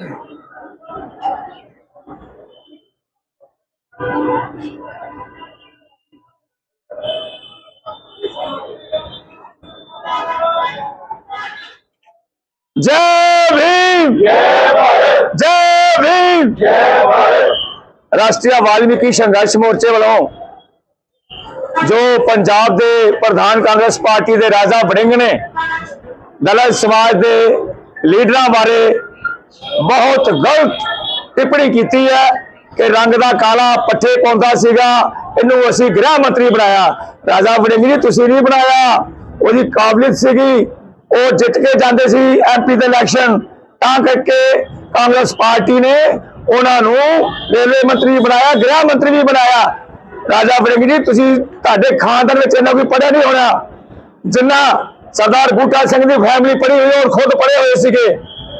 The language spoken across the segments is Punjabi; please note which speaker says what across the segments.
Speaker 1: ਜੈ ਭੀਮ ਜੈ ਭਾਰਤ ਜੈ ਭੀਮ ਜੈ ਭਾਰਤ ਰਾਸ਼ਟਰੀ ਵਾਲਮੀਕੀ ਸੰਘਰਸ਼ ਮੋਰਚੇ ਵੱਲੋਂ ਜੋ ਪੰਜਾਬ ਦੇ ਪ੍ਰਧਾਨ ਕਾਂਗਰਸ ਪਾਰਟੀ ਦੇ ਰਾਜਾ ਵੜਿੰਗ ਨੇ ਦਲਿਤ ਸਮਾਜ ਦੇ ਲੀਡਰਾਂ ਬਾਰੇ ਬਹੁਤ ਗਲਤ ਟਿੱਪਣੀ ਕੀਤੀ ਹੈ ਕਿ ਰੰਗ ਦਾ ਕਾਲਾ ਪੱਠੇ ਪਾਉਂਦਾ ਸੀਗਾ, ਇਹਨੂੰ ਅਸੀਂ ਗ੍ਰਹਿ ਮੰਤਰੀ ਬਣਾਇਆ। ਰਾਜਾ ਵੜਿੰਗ ਜੀ, ਤੁਸੀਂ ਨਹੀਂ ਬਣਾਇਆ। ਉਹਦੀ ਕਾਬਲੀਅਤ ਸੀਗੀ, ਉਹ ਜਿੱਤ ਕੇ ਜਾਂਦੇ ਸੀ ਐਮਪੀ ਦੇ ਇਲੈਕਸ਼ਨ ਤਾਂ ਕਰਕੇ ਕਾਂਗਰਸ ਪਾਰਟੀ ਨੇ ਉਹਨਾਂ ਨੂੰ ਰੇਲਵੇ ਮੰਤਰੀ ਬਣਾਇਆ, ਗ੍ਰਹਿ ਮੰਤਰੀ ਵੀ ਬਣਾਇਆ। ਰਾਜਾ ਵੜਿੰਗ ਜੀ, ਤੁਸੀਂ ਤੁਹਾਡੇ ਖਾਨਦਾਨ ਵਿੱਚ ਇਹਨਾਂ ਕੋਈ ਪੜਿਆ ਨਹੀਂ ਹੋਣਾ। ਜਿੰਨਾ ਸਰਦਾਰ ਬੂਟਾ ਸਿੰਘ ਦੀ ਫੈਮਿਲੀ ਪੜ੍ਹੀ ਹੋਈ ਔਰ ਖੁਦ ਪੜ੍ਹੇ ਹੋਏ ਸੀਗੇ।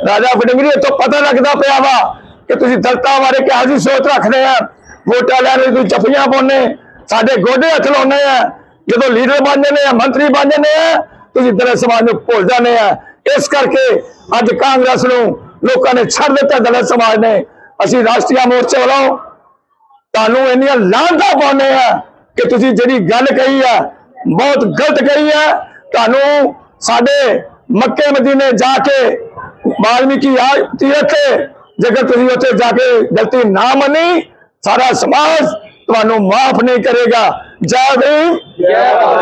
Speaker 1: ਰਾਜਾ ਵੜਿੰਗ ਜੀ ਇੱਥੋਂ ਪਤਾ ਲੱਗਦਾ ਪਿਆ ਵਾ ਕਿ ਤੁਸੀਂ ਦਲਤਾਂ ਬਾਰੇ ਕਿਹੋ ਜਿਹੀ ਸੋਚ ਰੱਖਦੇ ਆ। ਵੋਟਾਂ ਲੈਣ ਲਈ ਤੁਸੀਂ ਜੱਫੀਆਂ ਪਾਉਂਦੇ, ਸਾਡੇ ਗੋਡੇ ਹੱਥ ਲਾਉਂਦੇ ਆ। ਜਦੋਂ ਲੀਡਰ ਬਣ ਜਾਂਦੇ ਆ, ਮੰਤਰੀ ਬਣ ਜਾਂਦੇ ਆ, ਤੁਸੀਂ ਦਲਿਤ ਸਮਾਜ ਨੂੰ ਭੁੱਲ ਜਾਂਦੇ ਆ। ਇਸ ਕਰਕੇ ਅੱਜ ਕਾਂਗਰਸ ਨੂੰ ਲੋਕਾਂ ਨੇ ਛੱਡ ਦਿੱਤਾ ਦਲਿਤ ਸਮਾਜ ਨੇ। ਅਸੀਂ ਰਾਸ਼ਟਰੀ ਮੋਰਚੇ ਵੱਲੋਂ ਤੁਹਾਨੂੰ ਇੰਨੀਆਂ ਲਾਂਘਾਂ ਪਾਉਂਦੇ ਆ ਕਿ ਤੁਸੀਂ ਜਿਹੜੀ ਗੱਲ ਕਹੀ ਆ, ਬਹੁਤ ਗਲਤ ਕਹੀ ਆ। ਤੁਹਾਨੂੰ ਸਾਡੇ ਮੱਕੇ ਮਦੀਨੇ ਜਾ ਕੇ ਵਾਲਮੀਕੀ ਆ ਤੀਰਥ ਜੇਕਰ ਤੁਸੀਂ ਉੱਥੇ ਜਾ ਕੇ ਗਲਤੀ ਨਾ ਮੰਨੀ, ਸਾਰਾ ਸਮਾਜ ਤੁਹਾਨੂੰ ਮਾਫ ਨਹੀਂ ਕਰੇਗਾ। ਜੈ ਭੀਮ।